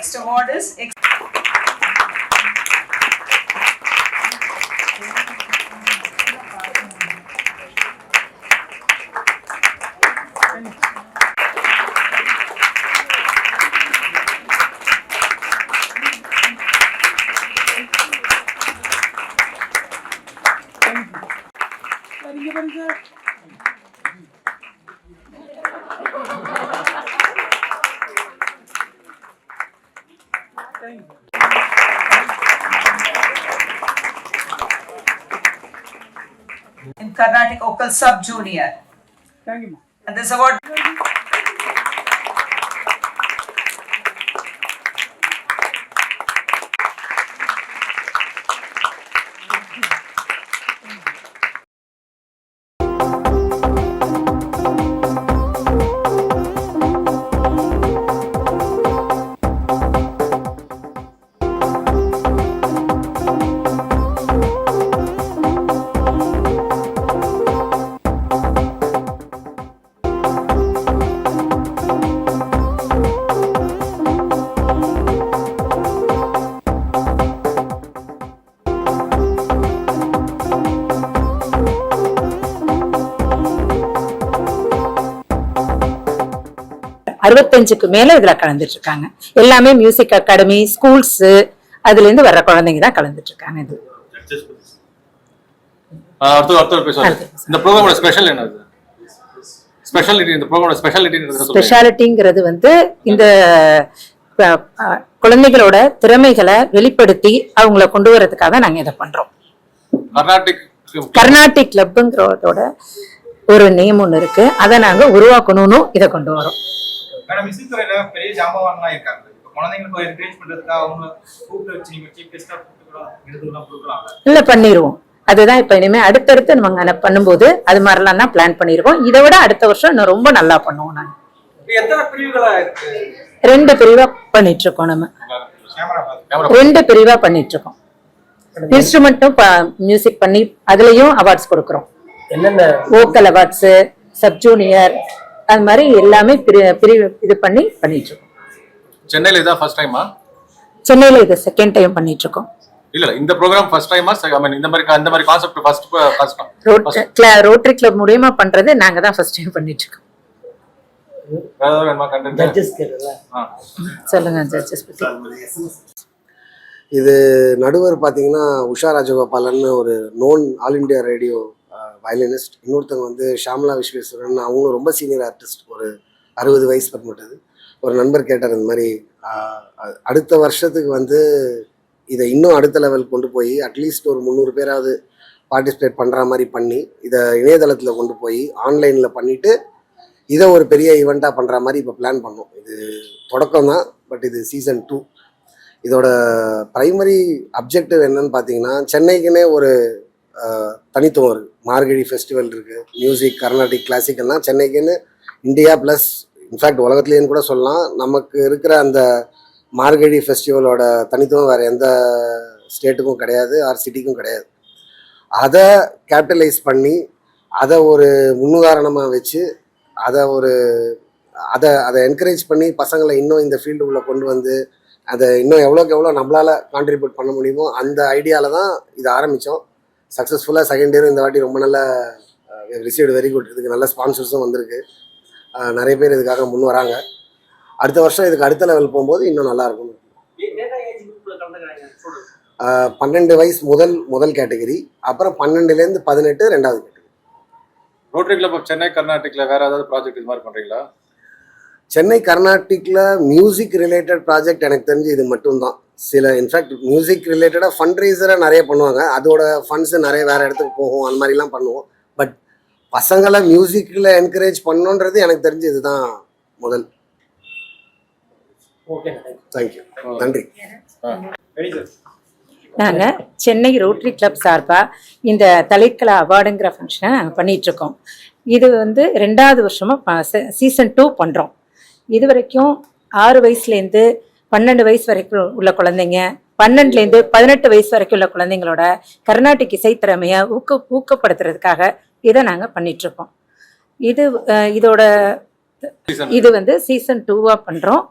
next orders. ex- in Carnatic Vocal Sub Junior. Thank you. And this award அறுபத்தஞ்சுக்கு மேல இதுல கலந்துட்டு இருக்காங்க எல்லாமே மியூசிக் அகாடமி ஸ்கூல்ஸ் அதுல இருந்து வர்ற குழந்தைங்க தான் கலந்துட்டு இருக்காங்க இது இந்த ப்ரோக்ராமோட ஸ்பெஷல் என்னது? ஸ்பெஷாலிட்டி இந்த ப்ரோக்ராமோட ஸ்பெஷாலிட்டி ஸ்பெஷாலிட்டிங்கிறது வந்து இந்த குழந்தைகளோட திறமைகளை வெளிப்படுத்தி அவங்கள கொண்டு வரதுக்காக நாங்க இதை பண்றோம். கர்நாடிக் கர்நாடிக் கிளப்புங்கிறதோட ஒரு நேம் ஒன்று இருக்கு. அதை நாங்க உருவாக்கணும்னு இதை கொண்டு வரோம். மேடம் இசைத்துறையில பெரிய ஜாம்பவான்லாம் இருக்காங்க. குழந்தைங்களுக்கு என்கரேஜ் பண்றதுக்காக அவங்க கூப்பிட்டு வச்சு நீங்க சீஃப் கெஸ்டா கூப்பிட்டு இல்ல பண்ணிடுவோம் அதுதான் இப்ப இனிமே அடுத்தடுத்து நம்ம பண்ணும்போது அது மாதிரிலாம் தான் பிளான் பண்ணிருக்கோம். இதை விட அடுத்த வருஷம் இன்னும் ரொம்ப நல்லா பண்ணுவோம் நாங்க. இப்போ எத்தனை பிரிவுகளா இருக்கு? ரெண்டு பிரிவா பண்ணிட்டு இருக்கோம் நம்ம ரெண்டு பிரிவா பண்ணிட்டு இருக்கோம் இன்ஸ்ட்ருமெண்ட்டும் மியூசிக் பண்ணி அதுலயும் அவார்ட்ஸ் கொடுக்குறோம். என்னென்ன? வோக்கல் அவார்ட்ஸ் சப் ஜூனியர் அது மாதிரி எல்லாமே பிரி- பிரிவு இது பண்ணி பண்ணிட்டு இருக்கோம் சென்னையில இதான் ஃபர்ஸ்ட் டைமா சென்னையில இது செகண்ட் டைம் பண்ணிட்டு இருக்கோம் இல்ல இல்ல இந்த ப்ரோக்ராம் ஃபர்ஸ்ட் டைமா ஐ மீன் இந்த மாதிரி இந்த மாதிரி concept first first rotary club மூலியமா பண்றது நாங்க தான் ஃபர்ஸ்ட் டைம் பண்ணிட்டு இருக்கோம் சொல்லுங்க ஜட்ஜஸ் இது நடுவர் பார்த்தீங்கன்னா உஷா ராஜகோபாலன் ஒரு known all India radio violinist இன்னொருத்தவங்க வந்து ஷாம்லா விஸ்வேஸ்வரன். அவங்களும் ரொம்ப சீனியர் ஆர்டிஸ்ட் ஒரு அறுபது வயசு பட்மட்டது ஒரு நண்பர் கேட்டார் இந்த மாதிரி அடுத்த வருஷத்துக்கு வந்து இதை இன்னும் அடுத்த லெவல் கொண்டு போய் அட்லீஸ்ட் ஒரு முந்நூறு பேராவது பார்ட்டிசிபேட் பண்ணுற மாதிரி பண்ணி இதை இணையதளத்தில் கொண்டு போய் ஆன்லைனில் பண்ணிவிட்டு இதை ஒரு பெரிய ஈவெண்ட்டாக பண்ணுற மாதிரி இப்போ பிளான் பண்ணோம். இது தொடக்கம் தான் பட் இது சீசன் டூ இதோட ப்ரைமரி அப்ஜெக்டிவ் என்னன்னு பார்த்தீங்கன்னா சென்னைக்குன்னே ஒரு தனித்துவம் இருக்குது மார்கழி ஃபெஸ்டிவல் இருக்குது மியூசிக் கர்நாடிக் கிளாசிக்கல்லாம் சென்னைக்குன்னு இந்தியா ப்ளஸ் இன்ஃபேக்ட் உலகத்துலேயும் கூட சொல்லலாம். நமக்கு இருக்கிற அந்த மார்கழி ஃபெஸ்டிவலோட தனித்துவம் வேறு எந்த ஸ்டேட்டுக்கும் கிடையாது ஆர் சிட்டிக்கும் கிடையாது. அதை கேபிட்டலைஸ் பண்ணி அதை ஒரு முன்னுதாரணமாக வச்சு அதை ஒரு அதை அதை என்கரேஜ் பண்ணி பசங்களை இன்னும் இந்த ஃபீல்டுக்குள்ளே கொண்டு வந்து அதை இன்னும் எவ்வளோக்கு எவ்வளோ நம்மளால் கான்ட்ரிபியூட் பண்ண முடியுமோ அந்த ஐடியாவில் தான் இது ஆரம்பித்தோம் சக்ஸஸ்ஃபுல்லாக செகண்ட் இயர் இந்த வாட்டி ரொம்ப நல்ல ரிசீவ்டு வெரி குட் இதுக்கு நல்ல ஸ்பான்சர்ஸும் வந்திருக்கு. நிறைய பேர் இதுக்காக முன் வராங்க. அடுத்த வருஷம் இதுக்கு அடுத்த லெவல் போகும்போது இன்னும் நல்லா இருக்கும் அஹ், பன்னெண்டு வயசு முதல் முதல் கேட்டகரி அப்புறம் பன்னெண்டுலேருந்து பதினெட்டு ரெண்டாவது category rotary club of Chennai கர்நாடிக்ல வேற ஏதாவது ப்ராஜெக்ட் இது மாதிரி பண்றீங்களா? சென்னை கர்நாடிக்கில் மியூசிக் ரிலேட்டட் ப்ராஜெக்ட் எனக்கு தெரிஞ்சு இது மட்டும்தான். சில இன்ஃபேக்ட் மியூசிக் ரிலேட்டடாக ஃபண்ட் ரைசராக நிறைய பண்ணுவாங்க. அதோட ஃபண்ட்ஸு நிறைய வேறு இடத்துக்கு போகும். அந்த மாதிரிலாம் பண்ணுவோம். பட் பசங்களை மியூசிக்கில் என்கரேஜ் பண்ணணுன்றது எனக்கு தெரிஞ்சு இதுதான் முதல். ஓகே தேங்க்யூ நன்றி. ரெடி சார் நாங்க சென்னை ரோட்டரி கிளப் சார்பா இந்த தலைக்கலா அவார்டுங்கிற ஃபங்க்ஷனை நாங்கள் பண்ணிட்டு இருக்கோம் இது வந்து ரெண்டாவது வருஷமா சீசன் டூ பண்றோம். இது வரைக்கும் ஆறு வயசுலேருந்து பன்னெண்டு வயசு வரைக்கும் உள்ள குழந்தைங்க பன்னெண்டுலேருந்து பதினெட்டு வயசு வரைக்கும் உள்ள குழந்தைங்களோட கர்நாடிக் இசைத்திறமையை ஊக்க ஊக்கப்படுத்துறதுக்காக இதை நாங்கள் பண்ணிட்டு இருக்கோம் இது இதோட. இது வந்து சீசன் டூவா பண்றோம்